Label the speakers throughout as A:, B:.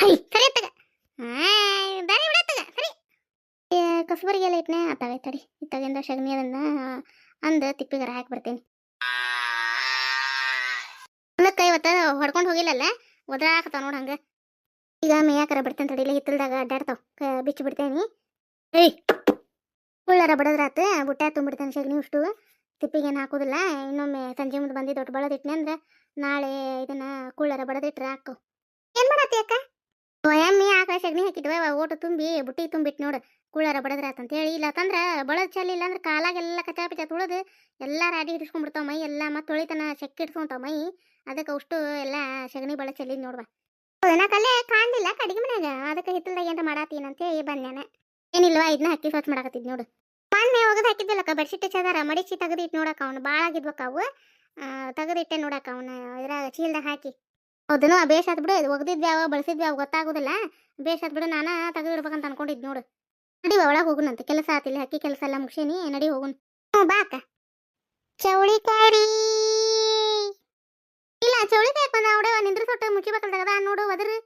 A: High ಸರಿ ತಗ ದಾರಿ ಬಿಡತ್ತಗ ಸರಿ. ಕಸಬರಿಗೆಲ್ಲ ಇಟ್ನೆ ಆತಾವೆ ತಡಿ. ಇತ್ತಾಗಿಂದ ಶಗ್ನಿ ಅದನ್ನ ಅಂದ ತಿಪ್ಪಿಗಾರ ಹಾಕಿ ಬರ್ತೇನೆ. ಹೊಲಕ್ಕ ಇವತ್ತ ಹೊಡ್ಕೊಂಡು ಹೋಗಿಲ್ಲಲ್ಲ, ಒದ್ರಾಕತ್ತಾವ ನೋಡ ಹಂಗ. ಈಗ ಮೇಯಾಕರ ಬಿಡ್ತೇನೆ ತಡಿಲಿ ಹಿತ್ತಲ್ದಾಗ ಅಡ್ಡಾಡ್ತಾವ. ಬಿಚ್ಚಿ ಬಿಡ್ತೇನಿ. ಏಯ್, ಉಳ್ಳಾರ ಬಡದ್ರಾತ ಬುಟ್ಟ ತುಂಬಿಡ್ತೇನೆ ಶಗನಿ ಅಷ್ಟು ತಿಪ್ಪಿಗೇನು ಹಾಕೋದಿಲ್ಲ, ಇನ್ನೊಮ್ಮೆ ಸಂಜೆ ಮುಂದೆ ಬಂದು ದೊಡ್ಡ ಬಳದಿಟ್ನೆ ಅಂದ್ರೆ ನಾಳೆ ಇದನ್ನ ಕುಳ್ಳರ ಬಡದಿಟ್ರೆ ಹಾಕು. ಏನು ಮಾಡತ್ತೆ ಅಕ್ಕ? ಎಮ್ಮಿ ಆಕಳ ಸಗಣಿ ಹಾಕಿದ್ವ ಓಟು ತುಂಬಿ, ಬುಟ್ಟಿ ತುಂಬಿಟ್ಟು ನೋಡು ಕುಳ್ಳಾರ ಬಡದ್ರ ಅಂತ ಹೇಳಿ ಇಲ್ಲ ತಂದ್ರ ಬಳದ್ ಇಲ್ಲ ಅಂದ್ರೆ ಕಾಲಾಗೆಲ್ಲ ಕಚಾ ಪಿಚ ತುಳದು ಎಲ್ಲ ರಾಡಿ ಹಿಡಿಸ್ಕೊಂಡ್ಬಿಡ್ತಾವ ಮೈ, ಎಲ್ಲ ಮತ್ತೆ ತೊಳಿತನ ಚೆಕ್ ಇಡ್ಸ್ಕೊಂತಾವ ಮೈ. ಅದಕ್ಕೆ ಅಷ್ಟು ಎಲ್ಲ ಸಗಣಿ ಬಳ ಚಲ್ಲಿ ನೋಡ್ವಾ. ಕಲ್ಲೇ ಕಾಣಲಿಲ್ಲ ಕಡಿಗೆ ಮನ್ಯಾಗ. ಅದಕ್ಕೆ ಹಿತ್ತಲ್ದಾಗ ಏನಾರ ಮಾಡಾತೀನ ಅಂತ ಹೇಳಿ ಬಂದ್ಯಾನ ಏನಿಲ್ವಾ ಇದನ್ನ ಹಾಕಿ ಸ್ವಚ್ಛ ಮಾಡಾಕತ್ತಿದ್ ನೋಡು. ಮೊನ್ನೆ ಒಗದು ಹಾಕಿದ್ವಲ್ಲಕ್ಕ ಬೆಡ್ಶೀಟ್ ಚದಾರ ಮಡಿಚಿ ತೆಗೆದಿಟ್ಟು ನೋಡಕ್ಕ ಅವ್ನು ಭಾಳ ಆಗಿದ್ವಕ್ಕ ಅವು. ತೆಗೆದಿಟ್ಟೆ ನೋಡಕ್ಕ ಅವನ, ಇದ್ರಾಗ ಚೀಲ್ದಾಗ ಹಾಕಿ. ಹೌದನು ಬೇಷ್ ಆತ್ ಬಿಡು ಒಗ್ದಿದ್ವಿ ಯಾವ ಬಳಸಿದ್ವಿ ಯಾವ ಗೊತ್ತಾಗುದಿಲ್ಲ. ಬೇಷ್ ಆತ್ ಬಿಡು ನಾನು ತೆಗೆದಿಡ್ಬೇಕಂತ ಅನ್ಕೊಂಡಿದ್ ನೋಡು. ನಡಿ ಒಳಗೆ ಹೋಗುನಂತೆ, ಕೆಲಸ ಆತಿಲ್ಲ ಹಕ್ಕಿ ಕೆಲಸ ಎಲ್ಲ ಮುಗಿಸೇನಿ, ನಡಿ ಹೋಗುನ್. ಹ್ಞೂ, ಬಾ ಅಕ್ಕ. ಚೌಳಿಕಾಯಿ. ಇಲ್ಲ, ಚೌಳಿಕಾಯಿ ಬಂದ ಅವಡೆ ನಿಂದ್ರ ಸೊಟ್ಟ ಮುಚ್ಚಿಬೇಕಲ್ದಾಗ ನೋಡು ಅದ್ರಿ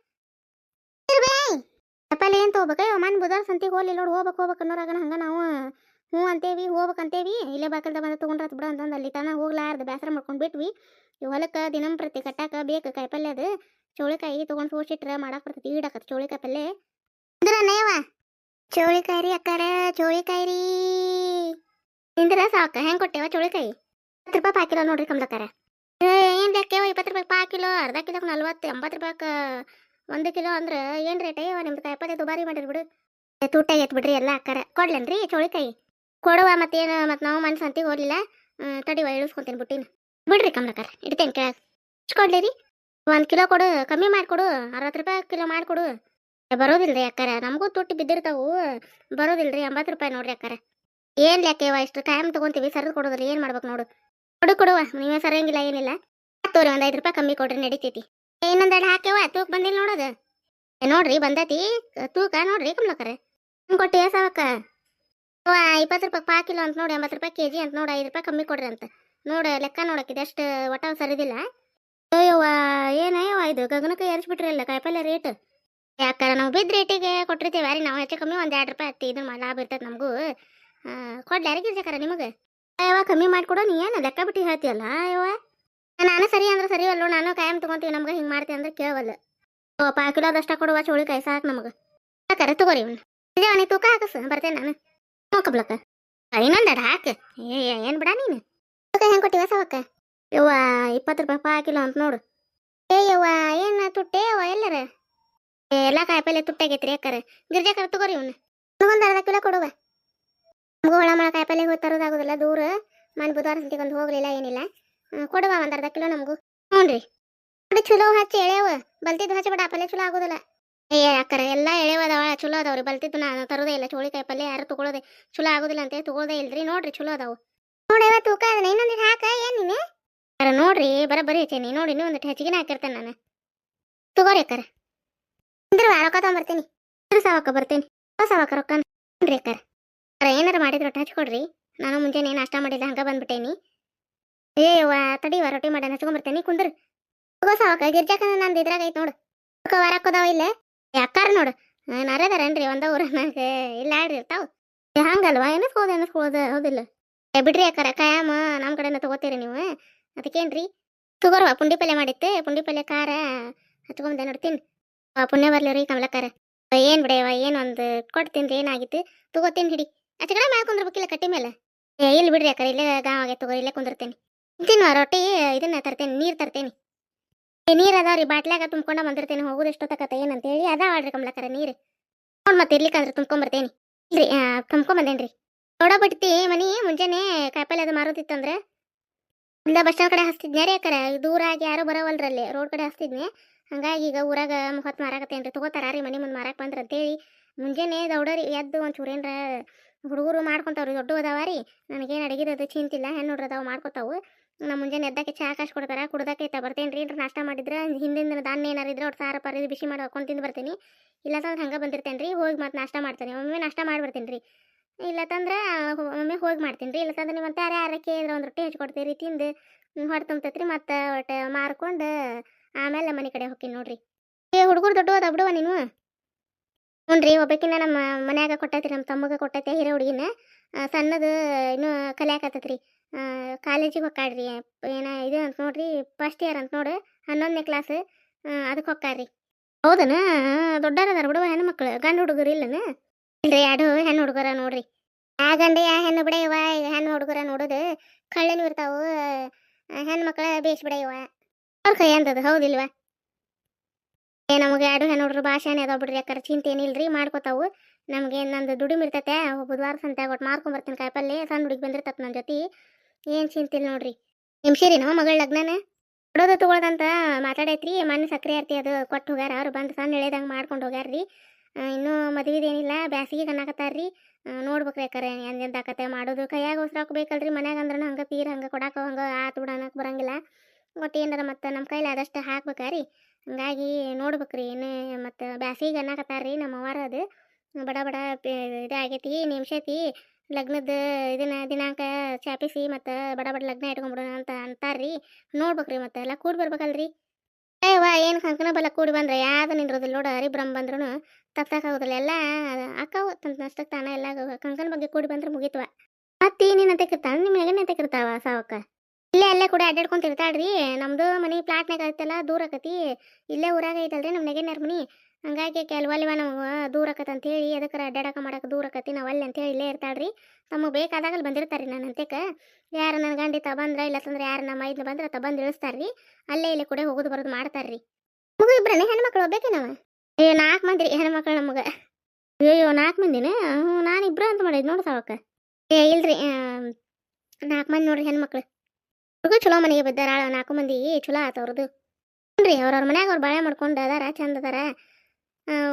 A: ಚಪ್ಪಲಿ ಏನ್ ತಗೋಬೇಕ? ಮನ್ ಬುಧವಾರ ಸಂತಿಗೆ ಹೋಗ್ಲಿ ನೋಡು, ಹೋಗ್ಬೇಕು ಹೋಗ್ಬೇಕು ಅನ್ನೋರಾಗ ಹಂಗ ನಾವು. ಹ್ಞೂ ಅಂತೇವಿ, ಹೋಗ್ಬೇಕಂತೇವಿ. ಇಲ್ಲೇ ಬಾಕಲ್ದ ಬಂದ ತೊಗೊಂಡ್ರಾತ್ ಬಿಡ ಅಂತಂದು ಅಲ್ಲಿ ತನ ಹೋಗ್ಲಾರ್ದು ಬೇಸರ ಮಾಡ್ಕೊಂಡು ಬಿಟ್ವಿ. ಹೊಲಕ್ಕೆ ದಿನಂಪ್ರತಿ ಕಟ್ಟಾಕ ಬೇಕು ಕಾಯಿಪಲ್ಯ ಅದು. ಚೌಳಿಕಾಯಿ ತೊಗೊಂಡು ಸೋಸಿಟ್ರೆ ಮಾಡಕ್ಕೆ ಬರ್ತೈತಿ, ಈಡಾಕತ್ತೆ ಚೌಳಿಕಾಯಿ ಪಲ್ಲೆ. ಅಂದ್ರ ನಯವ ಚೌಳಿಕಾಯಿ ರೀ ಅಕ್ಕಾರ, ಚೌಳಿಕಾಯಿ ರೀ. ನಿಂದ್ರ ಸಾಕ, ಹೆಂಗೆ ಕೊಟ್ಟೆವ ಚೌಳಿಕಾಯಿ? ಹತ್ತು ರೂಪಾಯಿ ಪಾ ಕಿಲೋ ನೋಡ್ರಿ ಕಮ್ಲಕ್ಕಾರ ಏನು ಲೆಕ್ಕವ ಇಪ್ಪತ್ತು ರೂಪಾಯಿ ಪಾ ಕಿಲೋ, ಅರ್ಧ ಕಿಲೋ ನಲ್ವತ್ತು, ಎಂಬತ್ತು ರೂಪಾಯಿಗೆ ಒಂದು ಕಿಲೋ ಅಂದ್ರೆ ಏನು ರೇಟ್ ಅಯ್ಯವ ನಿಮ್ದು ಕಾಯಿಪಲ್ಯ ದುಬಾರಿ ಮಾಡಿರಿ ಬಿಡು. ತೂಟ ಎತ್ ಬಿಡ್ರಿ ಎಲ್ಲ ಅಕ್ಕಾರ. ಕೊಡ್ಲೇನ್ರಿ ಚೌಳಿಕಾಯಿ? ಕೊಡುವ ಮತ್ತೇನು, ಮತ್ತೆ ನಾವು ಮನಸ್ಸು ಸಂತಿಗೆ ಹೋಗಲಿಲ್ಲ ತಡಿವ ಇಳಿಸ್ಕೊಂತೀನಿ ಬುಟ್ಟಿನ. ಬಿಡ್ರಿ ಕಮ್ಲಕ್ಕಾರ ಇಡ್ತೇನೆ ಎಷ್ಟು ಕೊಡ್ಲಿ ರೀ. ಒಂದು ಕಿಲೋ ಕೊಡು, ಕಮ್ಮಿ ಮಾಡಿಕೊಡು, ಅರವತ್ತು ರೂಪಾಯಿ ಕಿಲೋ ಮಾಡಿಕೊಡು. ರೀ ಅಕ್ಕಾರ, ನಮಗೂ ತುಟ್ಟಿ ಬಿದ್ದಿರ್ತಾವು. ಬರೋದಿಲ್ರಿ, ಎಂಬತ್ತು ರೂಪಾಯಿ ನೋಡ್ರಿ ಅಕ್ಕಾರ. ಏನು ಲೆಕ್ಕವ ಇಷ್ಟು ಟೈಮ್ ತೊಗೊಂತೀವಿ, ಸರಿದು ಕೊಡೋದ್ರಿ ಏನು ಮಾಡ್ಬೇಕು ನೋಡು. ಕೊಡು, ಕೊಡುವ, ನೀವೇ ಸರಿಯಂಗಿಲ್ಲ, ಏನಿಲ್ಲ. ತೋರಿ, ಒಂದು ಐದು ರೂಪಾಯಿ ಕಮ್ಮಿ ಕೊಡ್ರಿ, ನಡೀತೈತಿ. ಇನ್ನೊಂದೆರಡು ಹಾಕ್ಯವ, ತೂಕ ಬಂದಿಲ್ಲ ನೋಡೋದು. ನೋಡ್ರಿ, ಬಂದೈತಿ. ತೂಕ ನೋಡ್ರಿ ಕಮ್ಲಕ್ಕಾರ. ಕೊಟ್ಟು ಸಾವಕ್ಕ. ಅವ್ವ ಇಪ್ಪತ್ತು ರೂಪಾಯಿ ಪಾ ಕಿಲೋ ಅಂತ ನೋಡಿ, ಎಂಬತ್ತು ರೂಪಾಯಿ ಕೆ ಜಿ ಅಂತ ನೋಡಿ, ಐದು ರೂಪಾಯಿ ಕಮ್ಮಿ ಕೊಡ್ರಿ ಅಂತ. ನೋಡಿ, ಲೆಕ್ಕ ನೋಡಕ್ಕಿದೆ ಅಷ್ಟು ಒಟ್ಟ ಸರಿದಿಲ್ಲ. ಅಯ್ಯವ್ವ, ಏನಯ್ಯವ್ವ ಇದು? ಗಗನಕ್ಕೆ ಏರಿಸ್ಬಿಟ್ರಿ ಅಲ್ಲ ಕಾಯಿಪಲ್ಯ ರೇಟ್ ಯಾಕಂದ್ರೆ ನಾವು ಬಿದ್ದ ರೇಟಿಗೆ ಕೊಟ್ಟಿರ್ತೀವಿ ಯಾರಿ ನಾವು ಹೆಚ್ಚು ಕಮ್ಮಿ ಒಂದು ಎರಡು ರೂಪಾಯಿ ಹತ್ತಿ ಇದನ್ನ ಲಾಭ ಇರ್ತದೆ ನಮಗೂ. ಕೊಡ್ಲಿ, ಯಾರಿಗೆ ಜಕಾರ ನಿಮಗೆ? ಅಯ್ಯವ್ವ, ಕಮ್ಮಿ ಮಾಡಿಕೊಡು, ನೀ ಏನು ಲೆಕ್ಕ ಬಿಟ್ಟು ಹೇಳ್ತೀಯಲ್ಲ ಅಯ್ಯವ ನಾನು ಸರಿ ಅಂದ್ರೆ ಸರಿ ಅಲ್ಲೋ, ನಾನು ಕಾಯಂ ತೊಗೊಂತೀವಿ, ನಮ್ಗೆ ಹಿಂಗೆ ಮಾಡ್ತೀವಿ ಅಂದ್ರೆ ಕೇಳವಲ್ಲ ಓ ಪಾ ಕಿಲೋದಷ್ಟ ಕೊಡುವ ಕೈ ಸಾಕು ನಮಗೆ. ಕರೆ ತಗೋರಿ ಇವನು. ಇದೇವ ನೀ ತೂಕ ಹಾಕಸ್, ಬರ್ತೇನೆ ನಾನು. ನೋಕಬ್ಲಕ್ಕ ಇನ್ನೊಂದೆರಡು ಹಾಕು. ಏ ಏನು ಬಿಡ ನೀನು? ಹೆಂಗೆ ಕೊಟ್ಟಿವ ಸವಕ್ಕ? ಯವ್ವ, ಇಪ್ಪತ್ತು ರೂಪಾಯಿ ಪಾ ಕಿಲೋ ಅಂತ ನೋಡು. ಏ, ಯವ್ವ, ಏನು ತುಟ್ಟೆ ಯವ್ವ ಎಲ್ಲರ? ಎಲ್ಲ ಕಾಯಿಪಲ್ಲೆ ತುಟ್ಟಾಗೈತ್ರಿ ಯಾಕಾರ ಗಿರ್ಜಾಕರ ತಗೋರಿ ಇವ್ನ. ಒಂದು ಅರ್ಧ ಕಿಲೋ ಕೊಡುವ. ನಮಗೂ ಹೊಳ ಮಳ ಕಾಯಿಪಲ್ಲೆ ಹೋಗಿ ತರೋದಾಗೋದಿಲ್ಲ ದೂರ. ಮನೆ ಬುಧವಾರ ಸಂತಿಗೆ ಒಂದು ಹೋಗ್ಲಿಲ್ಲ, ಏನಿಲ್ಲ. ಕೊಡುವ ಒಂದು ಅರ್ಧ ಕಿಲೋ ನಮಗೂ. ಹ್ಞೂ ರೀ ಚಲೋ ಹಚ್ಚಿ ಎಳೆಯವ. ಬಲ್ತಿದ್ದು ಹಚ್ಚಿ ಬಿಡ ಪಲ್ಲೆ ಚಲೋ ಆಗೋದಿಲ್ಲ. ಏ ಅಕ್ಕರ ಎಲ್ಲ ಅದಾವ ಚಲೋ ಅದಾವ್ರಿ ಬಲ್ತಿದ್ದು ನಾನು ತರೋದೇ ಇಲ್ಲ ಚೋಳಿಕಾಯಿ ಪಲ್ಯ ಯಾರು ತಗೊಳ್ಳೋದೆ ಚಲೋ ಆಗೋದಿಲ್ಲ ಅಂತ ತಗೊಳ್ಳೋದೇ ಇಲ್ರಿ ನೋಡ್ರಿ ಚಲೋ ಅದಾವು. ನೋಡವ ತೂಕ ಅದನ್ನ ಇನ್ನೊಂದಿಟ್ಟು ಹಾಕ ಏನ್ ನೀನೇ? ಅರ ನೋಡ್ರಿ ಬರ ಬರೀ ಹಚ್ಚೇನಿ ನೋಡಿ ಇನ್ನೂ ಒಂದಿಟ್ಟು ಹೆಚ್ಚಿಗೆ ಹಾಕಿರ್ತೇನೆ ನಾನು. ತಗೋರಿ ಅಕ್ಕರ. ಅಂದ್ರ ರೊಕ್ಕ ತಗೊಂಬರ್ತೀನಿ. ಇದ್ರ ಸಾವಕ್ಕ ಬರ್ತೀನಿ. ಸಾವಕ ರೊಕ್ಕ ನೋಡ್ರಿ ಅಕ್ಕರ? ಅರ ಏನಾರ ಮಾಡಿದ್ರೆ ರೊಟ್ಟಿ ಹಚ್ಕೊಡ್ರಿ ನಾನು ಮುಂಜಾನೆ ನಾಷ್ಟ ಮಾಡಿಲ್ಲ ಹಂಗ ಬಂದ್ಬಿಟ್ಟೇನಿ. ಏ ತಡಿವ ರೊಟ್ಟಿ ಮಾಡಿ ಹಚ್ಕೊಂಬರ್ತೇನಿ ಕುಂದ್ರ. ತಗೋ ಸಾವಕ ಗಿರ್ಜಾಕ ನಂದು ಇದ್ರಾಗ ಐತ್ ನೋಡು. ರೊಕ್ಕ ವಾರಕ್ಕೋದಾವ ಇಲ್ಲ. ಯಾಕಾರ ನೋಡು. ನರದಾರೇನ್ರಿ ಒಂದ ಊರನಾಗ ಇಲ್ಲ ಆಡ್ರಿ ಇರ್ತಾವ. ಹಂಗಲ್ವಾ? ಎನಸ್ಕೋದು ಎನಸ್ಕೋದು ಹೌದಿಲ್ಲ. ಬಿಡ್ರಿ ಅಕ್ಕಾರ ಕಾಯಮ್ಮ ನಮ್ಮ ಕಡೆನ ತಗೋತೀರಿ ನೀವು. ಅದಕ್ಕೇನ್ರಿ? ತಗೋರ್ವ ಪುಂಡಿ ಪಲ್ಯ ಮಾಡಿತ್ತು ಪುಂಡಿ ಪಲ್ಯ, ಖಾರ ಹಚ್ಕೊಂಡೆ ನೋಡ್ತೀನಿ ಪುಣ್ಯ ಬರ್ಲಿ ರೀ ಕಮಲಕ್ಕಾರ. ಏನು ಬಿಡವ ಒಂದು ಕೊಡ್ತೀನಿ ರೀ ಏನಾಗಿತ್ತು? ತಗೋತೀನಿ ಹಿಡಿ. ಆಚೆ ಕಡೆ ಮ್ಯಾಲ ಕಟ್ಟಿ ಮೇಲೆ ಏ ಇಲ್ಲಿ ಬಿಡ್ರಿ ಅಕ್ಕಾರ, ಇಲ್ಲೇ ಗಾಂವ್ ಆಗೈತೆ ತಗೋರಿ ಇಲ್ಲೇ ಕುಂದಿರ್ತೀನಿ. ತಿನ್ನುವ ರೊಟ್ಟಿ ಇದನ್ನ ತರ್ತೇನೆ, ನೀರು ತರ್ತೇನೆ. ಏ ಅದಾವ ಅದಾವ್ರಿ ಬಾಟ್ಲಾಗ ತುಂಬ್ಕೊಂಡ ಬಂದಿರ್ತೇನೆ, ಹೋಗೋದು ಎಷ್ಟೊತ್ತಕತ್ತ ಏನಂತೇಳಿ ಅದಾವಳ್ರಿ ಕಮಲಕರ ನೀರು. ಅವ್ನು ಮತ್ತೆ ಇರ್ಲಿಕ್ಕಂದ್ರೆ ತುಂಬ್ಕೊಂಬರ್ತೇನೆ ಇಲ್ರಿ ತುಂಬ್ಕೊಂಬಂದೇನ್ರಿ ನೋಡ ಬಿಡ್ತಿ ಮನಿ, ಮುಂಜಾನೆ ಕಾಯಿಪಲ್ಲೆ ಅದು ಮಾರೋದಿತ್ತಂದ್ರೆ. ಇಲ್ಲ ಬಸ್ ಸ್ಟಾಂಡ್ ಕಡೆ ಹಸ್ತಿದ್ನೇ ರೀ ಯಾಕರ ದೂರ ಆಗಿ ಯಾರು ಬರೋವಲ್ರಲ್ಲಿ ರೋಡ್ ಕಡೆ ಹಸ್ತಿದ್ನೆ ಹಂಗಾಗಿ ಈಗ ಊರಾಗ ಹೊತ್ತು ಮಾರಾಕತ್ತೇನ್ರಿ, ತಗೋತಾರ ರೀ ಮನಿ ಮುಂದೆ ಮಾರಾಕ್ ಬಂದ್ರ ಅಂತೇಳಿ ಮುಂಜಾನೆ ದೌಡರಿ ಎದ್ದು ಒಂದು ಚೂರೇನ್ರ ಹುಡುಗರು ಮಾಡ್ಕೊಂತಾವ್ರಿ ದೊಡ್ಡ ಅದಾವ ರೀ. ನನಗೇನು ಅದು ಚಿಂತಿಲ್ಲ ಹೆಣ್ಣು ನೋಡ್ರಿ ಅದಾವ ಮಾಡ್ಕೊತಾವು. ನಮ್ಮ ಮುಂಜಾನೆ ಎದ್ದಕ್ಕೆ ಚಹಾ ಕಾಶ್ ಕೊಡ್ತಾರೆ, ಕುಡ್ದಕ್ಕೆ ಇತ್ತ ಬರ್ತೇನೆ ರೀ ನಾಷ್ಟ ಮಾಡಿದ್ರೆ, ಹಿಂದಿನ ದಿನ ಧಾನ್ಯ ಏನಾರು ಇದ್ರೆ ಅವ್ರು ಸಾರ ಪರಿ ಬಿಸಿ ಮಾಡಿ ಹಾಕೊಂಡು ತಿಂದು ಬರ್ತೀನಿ. ಇಲ್ಲ ತಂದ್ರೆ ಹಂಗೆ ಬಂದಿರ್ತೇನೆ ರೀ ಹೋಗಿ ಮತ್ತೆ ನಾಷ್ಟ ಮಾಡ್ತೇನೆ ಒಮ್ಮೆ ನಾಷ್ಟ ಮಾಡಿ ಬರ್ತೀನಿ ರೀ ಇಲ್ಲ ತಂದ್ರೆ ಒಮ್ಮೆ ಹೋಗಿ ಮಾಡ್ತೀನಿ ರೀ ಇಲ್ಲ ತಂದ್ರೆ ನೀವು ಮತ್ತೆ ಯಾರು ಇದ್ರೆ ಒಂದು ರೊಟ್ಟಿ ಹಚ್ಕೊಡ್ತೀರಿ ತಿಂದು ಹೊಟ್ಟೆ ತುಂಬತೈತ್ರಿ ಮತ್ತೆ ಒಟ್ಟು ಮಾರ್ಕೊಂಡು ಆಮೇಲೆ ಮನೆ ಕಡೆ ಹೋಗ್ತೀನಿ ನೋಡ್ರಿ. ಏ ಹುಡುಗರು ದೊಡ್ಡ ಬಿಡುವ ನೀನು? ಹ್ಞೂ ಒಬ್ಬಕಿನ ನಮ್ಮ ಮನ್ಯಾಗ ಕೊಟ್ಟೈತಿ ನಮ್ಮ ತಮ್ಮಗೆ ಕೊಟ್ಟೈತೆ ಹಿರೇ ಹುಡುಗಿನ. ಸಣ್ಣದು ಇನ್ನೂ ಕಲಿಯಾಕತ್ತೈತ್ರಿ ಕಾಲೇಜಿಗೆ ಹೊಕ್ಕಾಡ್ರಿ. ಏನ ಇದು ಅಂತ ನೋಡ್ರಿ ಫಸ್ಟ್ ಇಯರ್ ಅಂತ ನೋಡು, ಹನ್ನೊಂದನೇ ಕ್ಲಾಸ್ ಅದಕ್ಕೆ ಹೊಕ್ಕಾರ್ರಿ ಹೌದನ? ದೊಡ್ಡರದಾರ ಬಿಡುವ ಮಕ್ಕಳು ಗಂಡು ಹುಡುಗರು ಇಲ್ಲನ? ಇಲ್ರಿ ಎರಡು ಹೆಣ್ಣು ಹುಡುಗರ ನೋಡ್ರಿ. ಆ ಗಂಡ ಯಾ ಹೆಣ್ಣು ಬಿಡೆಯವ ಹೆಣ್ಣು ಹುಡುಗರ ನೋಡೋದು, ಕಳ್ಳನು ಇರ್ತಾವು ಹೆಣ್ಣು ಬೇಸ್ ಬಿಡೆಯವ ಅವ್ರ ಕೈ ಅಂತದ ಹೌದಿಲ್ವಾ? ಏ, ನಮಗೆ ಎರಡು ಹೆಣ್ಣು ಹುಡುಗರು ಭಾಷೆನೇ ಅದಾವ ಬಿಡ್ರಿ, ಯಾಕಂದ್ರೆ ಚಿಂತೆ ಏನಿಲ್ರಿ ಮಾಡ್ಕೋತಾವು. ನಮಗೆ ನಂದು ದುಡಿಮಿರ್ತತೆ ಬುಧವಾರ ಸಂತೆ ಒಟ್ಟು ಮಾರ್ಕೊಂಬರ್ತೀನಿ ಕಾಯಿಪಲ್ಲೆ. ಸಣ್ಣ ಹುಡುಗಿ ಬಂದಿರ್ತತ್ ನನ್ನ ಜೊತೆ. ಏನು ಚಿಂತಿಲ್ಲ ನೋಡ್ರಿ? ನಿಮ್ಸೇರಿ ನಾವು ಮಗಳ ಲಗ್ನನ? ಕೊಡೋದು ತಗೊಳ್ದಂತ ಮಾತಾಡೈತ್ರಿ ಮನೆ ಸಕ್ರೆ ಆರ್ತಿ ಅದು ಕೊಟ್ಟು ಹೋಗ್ಯಾರ, ಅವ್ರು ಬಂದು ಸಣ್ಣ ಎಳೆದಂಗೆ ಮಾಡ್ಕೊಂಡು ಹೋಗ್ಯಾರ್ರಿ. ಇನ್ನು ಮದುವೆದೇನಿಲ್ಲ, ಬ್ಯಾಸಿಗೆ ರೀ ನೋಡ್ಬೇಕ್ರಿ ಯಾಕರೆ ಎಂದೆಂತ ಆಕತೆ ಮಾಡೋದು. ಕೈಯಾಗ ಉಸ್ರಾಕ್ ಬೇಕಲ್ರಿ ಮನ್ಯಾಗ ಅಂದ್ರೆ ಹಂಗೆ ತೀರ್, ಹಂಗೆ ಕೊಡಾಕ ಹಂಗೆ ಆತು ಬಿಡ ಬರಂಗಿಲ್ಲ. ಒಟ್ಟು ಏನಾರ ಮತ್ತು ನಮ್ಮ ಕೈಲಿ ಆದಷ್ಟು ಹಾಕ್ಬೇಕಾರಿ. ಹಂಗಾಗಿ ನೋಡ್ಬೇಕ್ರಿ ಏನು ಮತ್ತು ಬ್ಯಾಸಿಗೆ ಅನ್ನಕತ್ತಾರ್ರಿ ನಮ್ಮ ಅವ್ವಾರ ಅದು. ಬಡ ಬಡ ಇದಾಗೈತಿ, ನಿಮಿಷೈತಿ. ಲಗ್ನದ ಇದನ್ನ ದಿನಾಂಕ ಚಾಪಿಸಿ ಮತ್ತು ಬಡ ಬಡ ಲಗ್ನ ಇಟ್ಕೊಂಡ್ಬಿಡೋಣ ಅಂತ ಅಂತಾರ್ರಿ. ನೋಡ್ಬೇಕ್ರಿ ಮತ್ತೆ ಎಲ್ಲ ಕೂಡಿ ಬರ್ಬೇಕಲ್ರಿ. ಏವ ಏನು ಕಂಕನ ಬಲ ಕೂಡಿ ಬಂದ್ರೆ? ಯಾವ್ದು ನಿಂದ್ರದಿಲ್ಲ ನೋಡು ಹರಿಬ್ರಹ್ಮ ಬಂದ್ರು ಎಲ್ಲ ಆಕಾವ ತಂತ ನಷ್ಟಕ್ಕೆ ತಾನ ಎಲ್ಲ ಕಂಕನ ಬಗ್ಗೆ ಕೂಡಿ ಬಂದ್ರೆ ಮುಗಿತ್ವ. ಮತ್ತೆ ನೀನು ತೆಗಿರ್ತಾನ ನಿಮ್ಮ ಮಗನ ತೆಗಿರ್ತಾವ ಸಾವಕ್ಕ? ಇಲ್ಲೇ ಅಲ್ಲೇ ಕೂಡ ಅಡ್ಡಾಡ್ಕೊಂತ ಇರ್ತಾಳ್ರಿ ನಮ್ದು ಮನೆ ಪ್ಲಾಟ್ನಾಗ ಐತಲ್ಲ, ದೂರ ಆಕತಿ. ಇಲ್ಲೇ ಊರಾಗ ಐತಲ್ರಿ ನಮ್ಮ ನೆಗೆನ್ಯಾರ ಮನಿ. ಹಂಗಾಗಿ ಕೆಲವಲ್ವ ನಮಗೆ ದೂರ ಆಕತ್ ಅಂತ ಹೇಳಿ ಎದಕ್ಕರ ಅಡ್ಡಾಡಕ ಮಾಡಕ್ಕೆ ದೂರ ಆಕತಿ ನಾವು ಅಲ್ಲಿ ಅಂತೇಳಿ ಇಲ್ಲೇ ಇರ್ತಾಳ್ರಿ. ತಮಗೆ ಬೇಕಾದಾಗ ಅಲ್ಲಿ ಬಂದಿರ್ತಾರ್ರಿ ನನ್ನ ಅಂತೇಕ ಯಾರು ನನ್ನ ಗಂಡಿ ತ ಬಂದ್ರ ಇಲ್ಲ ತಂದ್ರೆ ಯಾರು ನಮ್ಮ ಐದ್ನ ಬಂದ್ರೆ ತ ಬಂದು ಇಳಿಸ್ತಾರ್ರಿ. ಅಲ್ಲೇ ಇಲ್ಲಿ ಕೂಡ ಹೋಗೋದು ಬರೋದು ಮಾಡ್ತಾರೆ ರೀ ಮಗು ಹೆಣ್ಣು ಹೆಣ್ಮಕ್ಳು ಒಬ್ಬೇಕೆ ನಾವು ಏ ನಾಲ್ಕು ಮಂದಿ ರೀ ಹೆಣ್ಮಕ್ಳು ನಮಗೆ. ಅಯ್ಯೋ ನಾಲ್ಕು ಮಂದಿನೇ? ಹ್ಞೂ ನಾನು ಇಬ್ಬರು ಅಂತ ಮಾಡಿದ್ ನೋಡಿ ತಾವಕ್ಕೆ ಏ, ಇಲ್ರಿ ನಾಲ್ಕು ಮಂದಿ ನೋಡ್ರಿ ಹೆಣ್ಮಕ್ಳು. ಹುಡುಗ ಚಲೋ ಮನೆಗೆ ಬಿದ್ದಾರ ನಾಲ್ಕು ಮಂದಿ ಚಲೋ ಆತ ಅವ್ರದ್ದು ಹ್ಞೂ ಅವ್ರವ್ರ ಮನ್ಯಾಗ ಅವ್ರು ಬಾಳೆ ಮಾಡ್ಕೊಂಡು ಅದಾರ, ಚಂದ ಅದಾರ.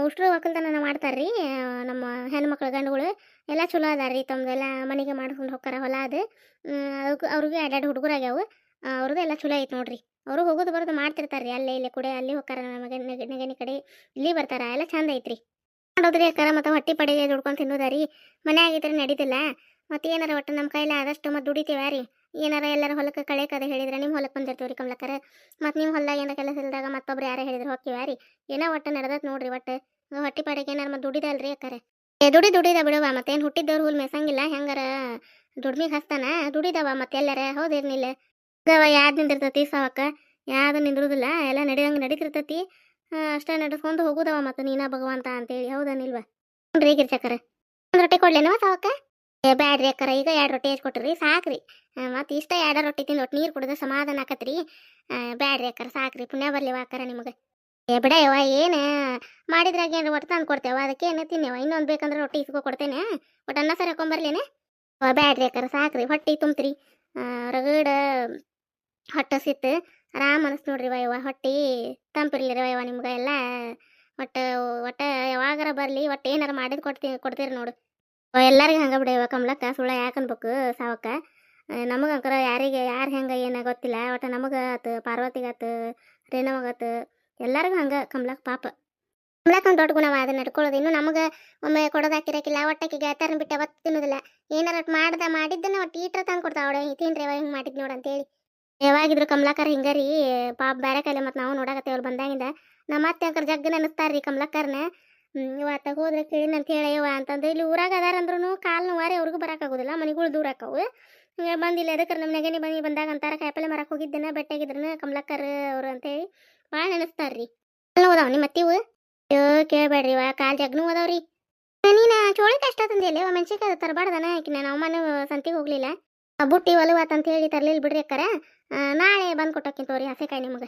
A: ಉಷ್ಟ್ರು ಒಕ್ಕಲ್ತನ ಮಾಡ್ತಾರೆ ರೀ ನಮ್ಮ ಹೆಣ್ಮಕ್ಳು, ಗಂಡುಗಳು ಎಲ್ಲ ಚಲೋ ಅದಾರ ರೀ ತಮ್ಮದೆಲ್ಲ ಮನೆಗೆ ಮಾಡ್ಕೊಂಡು ಹೋಗ್ತಾರ ಹೊಲ ಅದು. ಅದಕ್ಕೆ ಅವ್ರಿಗೆ ಎರಡೆರಡು ಹುಡುಗರಾಗ್ಯಾವು ಅವ್ರದ್ದು ಎಲ್ಲ ಚಲೋ ಐತೆ ನೋಡ್ರಿ. ಅವರು ಹೋಗೋದು ಬರೋದು ಮಾಡ್ತಿರ್ತಾರ್ರಿ ಅಲ್ಲೇ ಇಲ್ಲೇ ಕೂಡ ಅಲ್ಲಿ ಹೋಗ್ತಾರ ನಮಗೆ ನಗನಿ ಕಡೆ ಇಲ್ಲಿ ಬರ್ತಾರ. ಎಲ್ಲ ಚಂದ ಐತ್ರಿ. ಮಾಡೋದ್ರಿ ಅಕ್ಕಾರ ಮತ್ತು ಹೊಟ್ಟೆ ಪಡೆಗೆ ದುಡ್ಕೊಂಡು ತಿನ್ನೋದಾರಿ ಮನ್ಯಾಗಿದ್ರೆ ನಡೀತಿಲ್ಲ ಮತ್ತೆ ಏನಾರ ಒಟ್ಟು ನಮ್ಮ ಕೈಲಿ ಆದಷ್ಟು ಮತ್ತು ದುಡಿತೀವ ರೀ ಏನಾರ ಎಲ್ಲರ ಹೊಲಕ್ಕೆ ಕಳೆ ಕದ ಹೇಳಿದ್ರೆ ನಿಮ್ಮ ಹೊಲಕ್ಕೆ ಬಂದಿರ್ತೀವಿ ರೀ ಕಮಲಕ್ಕರ ಮತ್ತು ನಿಮ್ಮ ಹೊಲ್ದಾಗ ಏನಾರ ಕೆಲಸ ಇಲ್ದಾಗ ಮತ್ತೊಬ್ರು ಯಾರ ಹೇಳಿದ್ರೆ ಹೋಗ್ತೀವಿ ರೀ ಏನೋ ಒಟ್ಟು ನಡೆದತ್ ನೋಡ್ರಿ ಒಟ್ಟು. ಹೊಟ್ಟಿ ಪಾಡಿಗೆ ಏನಾರ ಮತ್ತೆ ದುಡಿದಲ್ರಿ ಅಕ್ಕರೆ. ಏ ದುಡಿ ದುಡಿದ ಬಿಡುವ ಮತ್ತೇನು ಹುಟ್ಟಿದ್ದವ್ರು ಹುಲ್ ಮೆಸಂಗಿಲ್ಲ ಹೆಂಗಾರ? ದುಡ್ಮಿಗೆ ಹಸ್ತಾನ? ದುಡಿದವ ಮತ್ತೆ ಎಲ್ಲಾರ? ಹೌದಿರ್ನಿಲ್ಲ? ಗವ ಯಾವ್ದು ನಿಂದಿರ್ತೈತಿ ಸಾವಕ್ಕ? ಯಾವ್ದು ನಿಂದಿರುದಿಲ್ಲ? ಎಲ್ಲ ನಡೆಯಂಗೆ ನಡೀತಿರ್ತೈತಿ? ಅಷ್ಟೇ ನಡೆಸ್ಕೊಂಡು ಹೋಗುದವ ಮತ್ತು ನೀನ ಭಗವಂತ ಅಂತೇಳಿ. ಹೌದನಿಲ್ವ? ನೋಡ್ರಿ ಗಿರ್ಚಕ್ಕರ ಒಂದು ರೊಟ್ಟಿ ಕೊಡ್ಲೇನವ ಸಾವಕ್ಕ? ಏ ಬ್ಯಾಡ್ರಿ ಅಕ್ಕರ, ಈಗ ಎರಡು ರೊಟ್ಟಿ ಕೊಟ್ರಿ ಸಾಕ್ರಿ. ಮತ್ತು ಇಷ್ಟ ಎರಡ ರೊಟ್ಟಿ ತಿಂದು ಒಟ್ಟು ನೀರು ಕುಡಿದ್ರೆ ಸಮಾಧಾನ ಆಕತ್ರಿ. ಬ್ಯಾಡ್ರಿ ಅಕ್ಕರ, ಸಾಕ್ರಿ. ಪುಣ್ಯ ಬರ್ಲಿವ ಅಕ್ಕರ ನಿಮಗೆ. ಏ ಬಿಡ ಯವ್ವ ಏನು ಮಾಡಿದ್ರಾಗ ಏನು ಒಟ್ಟು ತಂದು ಕೊಡ್ತೇವ ಅದಕ್ಕೆ ಏನು ತಿನ್ನೇವ ಇನ್ನೊಂದು ಬೇಕಂದ್ರೆ ರೊಟ್ಟಿ ಇಸ್ಕೊ ಕೊಡ್ತೇನೆ. ಒಟ್ಟು ಅನ್ನ ಸರಿ ಹಾಕೊಂಬರ್ಲೇನೆ ಬ್ಯಾಡ್ರಿ ಅಕ್ಕರ, ಸಾಕ್ರಿ. ಹೊಟ್ಟಿ ತುಂಬ್ತ್ರಿ. ರಗಡ ಹೊಟ್ಟೆ ಸಿತ್ತು. ಆರಾಮ್ ಅನಿಸ್ ನೋಡ್ರಿ ಯವ್ವ ಹೊಟ್ಟಿ ತಂಪಿರ್ಲಿ ಯವ್ವ ನಿಮ್ಗೆ. ಎಲ್ಲ ಒಟ್ಟು ಒಟ್ಟು ಯಾವಾಗಾರ ಬರಲಿ, ಒಟ್ಟು ಏನಾರ ಮಾಡಿದ್ ಕೊಡ್ತೀನಿ ಕೊಡ್ತೀರಿ ನೋಡು. ಎಲ್ಲರಿಗೂ ಹಂಗೆ ಬಿಡ ಯವ್ವ ಕಮ್ಲಕ್ಕ, ಸುಳ್ಳ ಯಾಕೆ ಅನ್ಬೇಕು ಸಾವಕ್ಕ? ನಮಗೆ ಅಂಕರ ಯಾರಿಗೆ, ಯಾರು ಹೆಂಗೆ ಏನ ಗೊತ್ತಿಲ್ಲ, ಒಟ್ಟು ನಮಗೆ ಆತು ಪಾರ್ವತಿಗಾತು ರೇಣವಾಗತ್ತು ಎಲ್ಲರಿಗೂ ಹಂಗೆ ಕಮ್ಲಕ್ಕ ಪಾಪ. ಕಮ್ಲಕ್ಕ ಒಂದು ದೊಡ್ಡ ಗುಣವ ಅದನ್ನ ನಡ್ಕೊಳ್ಳೋದು ಇನ್ನು ನಮಗೆ ಒಮ್ಮೆ ಕೊಡೋದಾಕಿರಕ್ಕಿಲ್ಲ ಒಟ್ಟಕ್ಕೆ ಗೆಳತಾರನ್ನ ಬಿಟ್ಟು ಅವತ್ತು ತಿನ್ನೋದಿಲ್ಲ. ಏನಾರ ಮಾಡ್ದ ಮಾಡಿದ್ದನ್ನ ಒಟ್ಟು ಈಟ್ರ ತಂದು ಕೊಡ್ತಾವ ಅವಳೆ. ತಿನ್ರಿ ಅವ ಹಿಂಗೆ ಮಾಡಿದ್ ನೋಡು ಅಂತೇಳಿ. ಯಾವಾಗಿದ್ರು ಕಮಲಾಕರ್ ರೀ. ಪಾಪ ಬೇರೆ ಕೈಲೆ ಮತ್ತು ನಾವು ನೋಡಕತ್ತೇವಲ್ಲ ಬಂದಾಗಿಂದ. ನಮ್ಮ ಅತ್ತೆ ಅಂಕರ್ ಜಗ್ಗ ರೀ ಕಮಲಾಕರ್ನ. ಇವತ್ತಾಗ ಹೋದ್ರೆ ಕೇಳಿನ ಅಂತ ಹೇಳಿ ಅಂತಂದು ಇಲ್ಲಿ ಊರಾಗ ಅದಾರ ಅಂದ್ರೂ ಕಾಲು ನೋವಾರಿ ಅವ್ರಿಗೂ ಬರೋಕ್ಕಾಗೋದಿಲ್ಲ ಮನೆಗಳು ದೂರ ಆಕಾವು ಹಿಂಗೆ ಬಂದಿಲ್ಲ ಅದಕ್ಕೆ ನಮ್ಮ ಮನೆಗೆ? ಬಂದು ಬಂದಾಗ ಅಂತಾರ. ಕಾಯಿಪಲ್ಲೆ ಮರಕ್ಕೆ ಹೋಗಿದ್ದೇನೆ ಬೆಟ್ಟಾಗಿದ್ರನ ಕಮಲಕ್ಕರ್ ಅವ್ರು ಅಂತೇಳಿ ಭಾಳ ನೆನಸ್ತಾರ್ರಿ. ಅಲ್ಲ ಓದಾವ ನಿಮ್ಮ ಅತ್ತಿವು? ಅಯ್ಯೋ, ಕೇಳಬೇಡ್ರಿ ವಾ ಕಾಲು ಜಗ್ನು ಓದಾವ್ರಿ ನೀನು ಕಷ್ಟ ತಂದಿಲ್ಲ ಮೆಣಸಿನ್ಕಾಯಿ ತರಬಾರ್ದನ ಆಕಿ ನಾನು ಅವಮಾನ ಸಂತಿಗೆ ಹೋಗ್ಲಿಲ್ಲ. ಬುಟ್ಟಿ ಒಲುವಾತ ಅಂತ ಹೇಳಿ ತರ್ಲಿಲ್ಲ ಬಿಡ್ರಿ ಅಕ್ಕರ. ನಾಳೆ ಬಂದು ಕೊಟ್ಟೋಕಿನ್ ತೋರಿ ಹಸೆಕಾಯಿ ನಿಮಗೆ.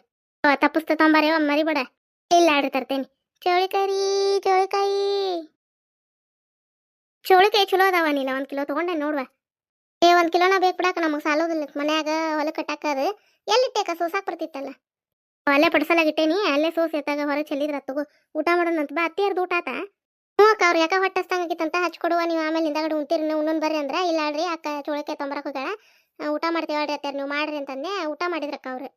A: ತಪ್ಪಿಸ್ತ ತೊಂಬಾರಿ ಮರಿಬೇಡ. ಇಲ್ಲ ಆಡ್ರಿ ತರ್ತೇನೆ. ಚೌಳಿಕಾಯಿ ರೀ ಚೌಳಿಕಾಯಿ. ಚೌಳಿಕಾಯಿ ಚಲೋ ಅದಾವ ನೀಲ ಒಂದು ಕಿಲೋ ತೊಗೊಂಡೆ ನೋಡುವ. ಏ ಒಂದ್ ಕಿಲೋನ ಬೇಕು ಬಿಡಾಕ ನಮಗೆ ಸಾಲೋದಿಲ್ಲ ಮನ್ಯಾಗ ಹೊಲ ಕಟ್ಟಾಕದು. ಎಲ್ಲಿಟ್ಟೇಕ ಸೋಸಾಕ್ ಬರ್ತಿತ್ತಲ್ಲ? ಅಲ್ಲೇ ಪಡಿಸಲಾಗಿಟ್ಟೇನಿ ಅಲ್ಲೇ ಸೋಸ್ ಎತ್ತಾಗ ಹೊರಗೆ ಚೆಲ್ಲಿದ್ರ ತಗೋ ಊಟ ಮಾಡೋಣಂತ ಬಾ ಅತ್ತಿಯರ್ದು ಊಟ ಆತ. ಹ್ಞೂ ಅಕ್ಕ ಅವ್ರು ಯಾಕೆ ಹೊಟ್ಟೆ ಹಸ್ದಂಗಾಗಿತ್ತಂತ ಹಚ್ಕೊಡುವ ನೀವು ಆಮೇಲೆ ಹಿಂದಾಗಡೆ ಉಂತೀರಿ ನೀವು ಇನ್ನೊಂದು ಬರ್ರಿ ಅಂದ್ರೆ ಇಲ್ಲ ಅಕ್ಕ ಚೋಳಕ್ಕೆ ತೊಂಬರಕ್ಕೆ ಹೋಗ್ಯಾಳ. ಊಟ ಮಾಡ್ತೀವಿ ಅಡ್ರಿ ಅತ್ತಾರ ನೀವು ಮಾಡ್ರಿ ಅಂತಂದೆ ಊಟ ಮಾಡಿದ್ರಕ್ಕ ಅವ್ರು.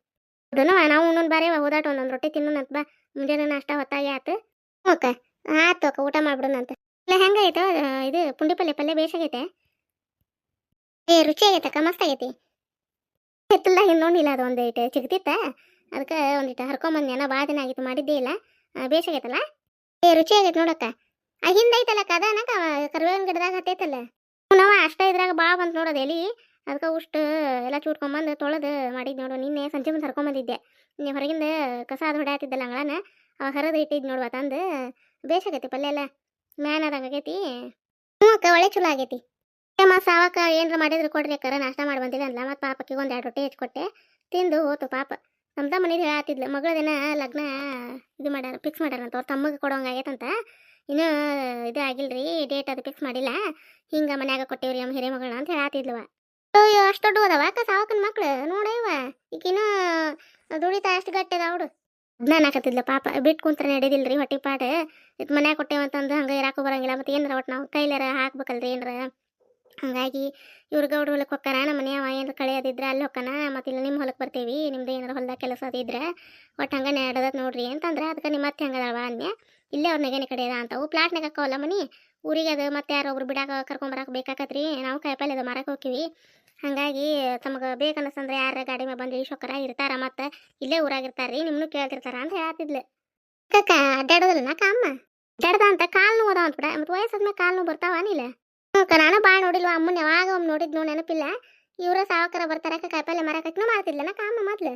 A: ಅದನ್ನು ನಾವು ಇನ್ನೊಂದು ಬಾರಿ ಓದಾಟ ಒಂದೊಂದು ರೊಟ್ಟಿ ತಿನ್ನೋಣಂತ ಬಾ ಮುಂಜಾನೆ ನಾಷ್ಟ ಹೊತ್ತಾಗಿ ಆತು. ಹ್ಞೂ ಅಕ್ಕ ಆತು ಅಕ್ಕ ಊಟ ಮಾಡ್ಬಿಡೋಣಂತ ಇಲ್ಲ ಹೆಂಗಾಯ್ತು? ಆ, ಇದು ಪುಂಡಿ ಪಲ್ಯ ಪಲ್ಯ ಬೇಸಾಗೈತೆ ಏ, ರುಚಿ ಆಗೈತೆ ಅಕ್ಕ, ಮಸ್ತ್ ಆಗೈತಿ. ಹಿತ್ತಲ್ದಾಗ ನೋಡಿಲ್ಲ ಅದು ಒಂದು ಇಟ್ಟು ಚಿಗ್ತಿತ್ತ ಅದಕ್ಕೆ ಒಂದಿಟ್ಟು ಹರ್ಕೊಂಬಂದು ಏನೋ ಭಾಳ ದಿನ ಆಗಿತ್ತು, ಮಾಡಿದ್ದೇ ಇಲ್ಲ. ಬೇಸಾಗೈತಲ್ಲ ಏ, ರುಚಿ ಆಗೈತೆ ನೋಡಕ್ಕ ಆ, ಹಿಂದೆ ಐತಲ್ಲ ಕದ ಅನ್ನಕ ಕರ್ಬೇವಿನ ಗಿಡದಾಗ ಹತ್ತೈತಲ್ಲ. ನಾವು ಅಷ್ಟ ಇದ್ರಾಗ ಭಾಳ ಬಂತು ನೋಡೋದು ಎಲಿ ಅದಕ್ಕೆ ಉಷ್ಟು ಎಲ್ಲ ಚೂಟ್ಕೊಂಬಂದು ತೊಳೆದು ಮಾಡಿದ್ ನೋಡು. ನಿನ್ನೆ ಸಂಜೆ ಮುಂದೆ ಹರ್ಕೊಂಬಂದಿದ್ದೆ ನೀವು ಹೊರಗಿಂದ ಕಸ ಅದು ಹೊಡ್ಯಾತಿದ್ದಲ್ಲ ಅಂಗಳನ ಅವಾಗ ಹರಿದು ಇಟ್ಟಿದ್ದು ನೋಡುವ ತಂದು. ಬೇಸಾಗೈತಿ ಪಲ್ಯ ಎಲ್ಲ. ಮ್ಯಾನ್ ಆದಂಗೆ ಆಗೈತಿ. ಹ್ಞೂ ಅಕ್ಕ, ಒಳ್ಳೆ ಚಲೋ ಆಗೈತಿ. ಮತ್ತು ಸಾವಕ ಏನ್ರ ಮಾಡಿದ್ರು ಕೊಡ್ರಿ ಅಕ್ಕಾರ, ನಾಷ್ಟ ಮಾಡಿ ಅಂದ್ಲ ಮತ್ತು ಪಾಪಕ್ಕೆ ಒಂದು ಎರಡು ರೊಟ್ಟಿ ಹೆಚ್ಚಿಕೊಟ್ಟೆ ತಿಂದು ಹೋತು ಪಾಪ. ನಮ್ದ ಮನೇಲಿ ಹೇಳತ್ತಿದ್ಲು ಮಗಳದೇನ ಲಗ್ನ ಇದು ಮಾಡ್ಯಾರ ಫಿಕ್ಸ್ ಮಾಡ್ಯಾರ ಅಂತ, ಅವ್ರ ತಮ್ಮಗೆ ಕೊಡೋಂಗೆ ಆಗೈತಂತ. ಇನ್ನೂ ಇದು ಆಗಿಲ್ರಿ ಡೇಟ್ ಅದು ಫಿಕ್ಸ್ ಮಾಡಿಲ್ಲ. ಹಿಂಗೆ ಮನ್ಯಾಗ ಕೊಟ್ಟೇವ್ರಿ ನಮ್ಮ ಹಿರಿಯ ಮಗಳ ಅಂತ ಹೇಳತ್ತಿದ್ಲವ ಅಯ್ಯೋ, ಅಷ್ಟು ದೊಡ್ಡ ಅದಾವ ಅಕ್ಕ ಸಾವಕನ ಮಕ್ಳು ನೋಡೇವ ಈಗಿನ ದುಡಿತಾ ಅಷ್ಟು ಗಟ್ಟಿ ಅದ ಅವಡು ನಾನು ಹಾಕತ್ತಿದ್ಲ ಪಾಪ ಬಿಟ್ಟು ಕುಂತ್ರ ನಡೆದಿಲ್ರಿ ಹೊಟ್ಟಿ ಪಾಟ ಇದು ಮನ್ಯಾಗ ಕೊಟ್ಟೇವಂತಂದು ಹಂಗೆ ಇರಾಕು ಬರಂಗಿಲ್ಲ, ಮತ್ತೆ ಏನಾರ ಒಟ್ಟು ನಾವು ಕೈಲಾರ ಹಾಕ್ಬೇಕಲ್ರಿ ಏನಾರ. ಹಂಗಾಗಿ ಇವ್ರ ಗೌಡ್ರ ಹೊಲಕ್ಕೆ ಹೊಕ್ಕಾರ ನಮ್ಮ ಮನೆಯವ ಏನಾರ ಕಳೆಯೋದಿದ್ರೆ ಅಲ್ಲಿ ಹೊಕ್ಕನ, ಮತ್ತು ಇಲ್ಲ ನಿಮ್ಮ ಹೊಲಕ್ಕೆ ಬರ್ತೀವಿ, ನಿಮ್ದು ಏನಾರ ಹೊಲ್ದಾಗ ಕೆಲಸ ಅದಿದ್ರೆ ಒಟ್ಟು ಹಂಗೆ ನಡೆದತ್ ನೋಡ್ರಿ ಅಂತಂದ್ರೆ ಅದಕ್ಕೆ ನಿಮ್ಮ ಮತ್ತೆ ಹಂಗದವ ಅನ್ಯ ಇಲ್ಲೇ ಅವ್ರ ನೆಗೆನೆ ಕಡೆ ಅದ ಅಂತವು ಪ್ಲಾಟ್ನಾಗ ಹಾಕವಲ್ಲ ಮನಿ, ಊರಿಗೆ ಅದು ಮತ್ತೆ ಯಾರೋ ಒಬ್ರು ಬಿಡಾಕ ಕರ್ಕೊಂಬರಕ್ಕೆ ಬೇಕಾಕತ್ರಿ, ನಾವು ಕಾಯಿಪಲ್ಲೆ ಅದು ಮಾರಕ್ಕೆ ಹೋಗ್ತೀವಿ ಹಾಗಾಗಿ ತಮಗೆ ಬೇಕನ್ನಿಸ್ತಂದ್ರೆ ಯಾರ ಗಾಡಿ ಮೇಲೆ ಬಂದು ಶೊಕ್ಕರ ಇರ್ತಾರ ಮತ್ತು ಇಲ್ಲೇ ಊರಾಗ ರೀ ನಿಮ್ಮನ್ನು ಕೇಳ್ತಿರ್ತಾರ ಅಂತ ಹೇಳ್ತಿದ್ಲು. ಕಕ್ಕ ಅಡ್ಡಾಡೋದಿಲ್ಲ ನಾ ಅಮ್ಮ? ಅಡ್ಡಾಡ್ದ ಅಂತ ಕಾಲು ಅದಾವ ಅಂತ ಬಿಡ, ಮತ್ತು ವಯಸ್ಸಾದ್ಮೇಲೆ ಕಾಲು ನೋವು ಬರ್ತಾವ ನೀಲ ನಾನು ಭಾಳ ನೋಡಿಲ್ವ? ಅಮ್ಮನ ಯಾವಾಗ ಒಮ್ಮೆ ನೋಡಿದ್ನು ನೆನಪಿಲ್ಲ. ಇವರ ಸಾವಕರ ಬರ್ತಾರ ಕಾಯಿಪಲ್ಲೆ ಮಾರಕ್ಕೆ ಅಕ್ಕನೂ ಮಾಡ್ತಿದ್ಲ. ನಾ ಕಾಮ ಮೊದ್ಲು.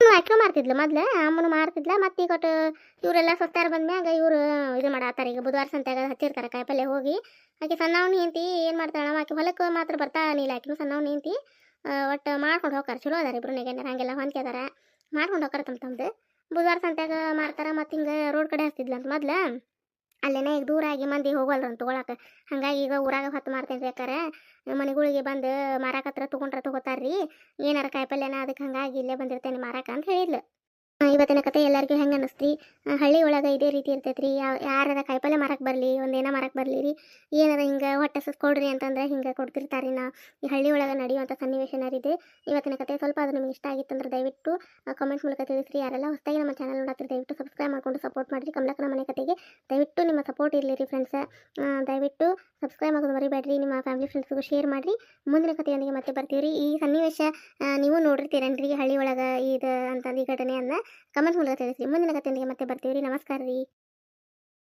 A: ಹ್ಞೂ ಅಕ್ಕನೂ ಮಾಡ್ತಿದ್ಲು ಮೊದ್ಲು, ಅಮ್ಮನು ಮಾಡ್ತಿದ್ಲ. ಮತ್ತೆ ಈಗ ಇವ್ರೆಲ್ಲ ಸ್ವಸ್ತಾರ ಬಂದ್ಮ್ಯಾಗ ಇವರು ಇದು ಮಾಡಾತಾರ ಈಗ ಬುಧವಾರ ಸಂತ್ಯಾಗ ಹಚ್ಚಿರ್ತಾರ ಕಾಯಿಪಲ್ಲೆ ಹೋಗಿ. ಆಕೆ ಸಣ್ಣವ್ ನಿಂತಿ ಏನು ಮಾಡ್ತಾಳ ಆಕೆ ಹೊಲಕ್ಕೆ ಮಾತ್ರ ಬರ್ತಾ ನೀಲ ಆಕಿನೂ ಸಣ್ಣವ್ ನಿಂತಿ ಒಟ್ಟು ಮಾಡ್ಕೊಂಡು ಹೋಗಾರ ಚಲೋ ಅದಾರ ಇಬ್ರು ನೆಗೆನ. ಹಂಗೆಲ್ಲ ಹೊಂದ್ಕೆದಾರ ಮಾಡ್ಕೊಂಡು ಹೋಗಾರ ತಮ್ಮ ತಮ್ಮದು ಬುಧವಾರ ಸಂತ್ಯಾಗ ಮಾರ್ತಾರ, ಮತ್ತು ಹಿಂಗೆ ರೋಡ್ ಕಡೆ ಹಚ್ತಿದ್ಲ ಅಂತ ಮೊದ್ಲು. ಅಲ್ಲೇನೇ ಈಗ ದೂರ ಆಗಿ ಮಂದಿ ಹೋಗಲ್ರ ಅಂತ ತೊಗೊಳಕ್ಕೆ ಹಂಗಾಗಿ ಈಗ ಊರಾಗ ಹೊತ್ತು ಮಾರ್ತೇನೆ ಬೇಕಾರೆ ಮನೆಗಳಿಗೆ ಬಂದು ಮಾರಾಕತ್ರ ತೊಗೊಂಡ್ರೆ ತೊಗೋತಾರ್ರಿ. ಏನಾರ ಕಾಯಿಪಲ್ಯನ ಅದಕ್ಕೆ ಹಂಗಾಗಿ ಇಲ್ಲೇ ಬಂದಿರ್ತೇನೆ ಮಾರಾಕ ಅಂತ ಹೇಳಿದ್ಲು. ಇವತ್ತಿನ ಕತೆ ಎಲ್ಲರಿಗೂ ಹೆಂಗೆ ಅನ್ನಿಸ್ತ್ರಿ ಆ, ಹಳ್ಳಿ ಒಳಗೆ ಇದೇ ರೀತಿ ಇರ್ತೈತ್ರಿ. ಯಾವ ಯಾರದ ಕಾಯಿಪಲ್ಲೆ ಮಾರಕ್ಕೆ ಬರಲಿ ಒಂದೇನೋ ಮಾರಕ್ಕೆ ಬರಲಿ ರೀ ಏನಾರ ಹಿಂಗೆ ಹೊಟ್ಟೆ ಸುಸ್ ಕೊಡ್ರಿ ಅಂತಂದ್ರೆ ಹಿಂಗೆ ಕೊಡ್ತಿರ್ತಾರೆ ನಾ ಈ ಹಳ್ಳಿ ಒಳಗೆ ನಡೆಯುವಂಥ ಸನ್ನಿವೇಶನರಿದೆ. ಇವತ್ತಿನ ಕತೆ ಸ್ವಲ್ಪ ಅದು ನಿಮ್ಗೆ ಇಷ್ಟ ಆಗಿತ್ತಂದ್ರೆ ದಯವಿಟ್ಟು ಕಮೆಂಟ್ ಮೂಲಕ ತಿಳಿಸ್ರಿ. ಯಾರೆಲ್ಲ ಹೊಸದಾಗಿ ನಮ್ಮ ಚಾನಲ್ ನೋಡತ್ತೀರಿ ದಯವಿಟ್ಟು ಸಬ್ಸ್ಕ್ರೈಬ್ ಮಾಡ್ಕೊಂಡು ಸಪೋರ್ಟ್ ಮಾಡಿರಿ. ಕಮಲಕ್ಕನ ಮನೆ ಕತೆಗೆ ದಯವಿಟ್ಟು ನಿಮ್ಮ ಸಪೋರ್ಟ್ ಇರಲಿ ರೀ ಫ್ರೆಂಡ್ಸ್ ದಯವಿಟ್ಟು ಸಬ್ಸ್ಕ್ರೈಬ್ ಆಗೋದು ಮರಿಬೇಡ್ರಿ. ನಿಮ್ಮ ಫ್ಯಾಮಿಲಿ ಫ್ರೆಂಡ್ಸ್ಗೂ ಶೇರ್ ಮಾಡಿರಿ. ಮುಂದಿನ ಕಥೆಯೊಂದಿಗೆ ಮತ್ತೆ ಬರ್ತೀವಿ ರೀ ಈ ಸನ್ನಿವೇಶ ನೀವು ನೋಡಿರ್ತೀರೇನ್ರಿ ಹಳ್ಳಿ ಒಳಗೆ ಇದು ಅಂತಂದು ಈ ಘಟನೆಯನ್ನ. ಕಮೆಂಟ್ ಮೂಲಕ ತಿಳಿಸ್ರಿ ಮುಂದಿನ ಕಥೆಯೊಂದಿಗೆ ಮತ್ತೆ ಬರ್ತೀವಿ ರೀ ನಮಸ್ಕಾರ ರೀ